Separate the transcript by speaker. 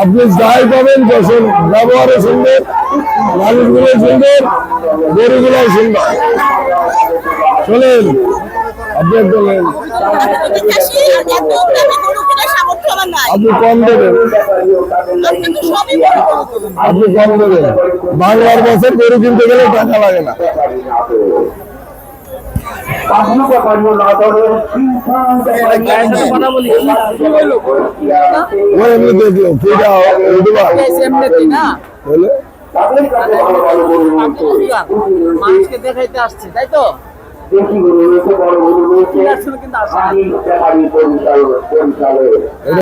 Speaker 1: আপনি যাই পাবেন, যশোর ব্যবহারও সুন্দর মানুষগুলো সুন্দর গরুগুলো সুন্দর চলেন, আপনি
Speaker 2: নাই
Speaker 1: আপনি কম দেবেন।
Speaker 2: আপনি
Speaker 1: কম দেবেন। বাংলার বছর গরু কিনতে গেলে টাকা লাগে না। ও এমনি দেখল ফিরা উঠবা বলে
Speaker 3: মানুষকে দেখাইতে আসছে তাই তো
Speaker 4: দেখি বড়
Speaker 3: না।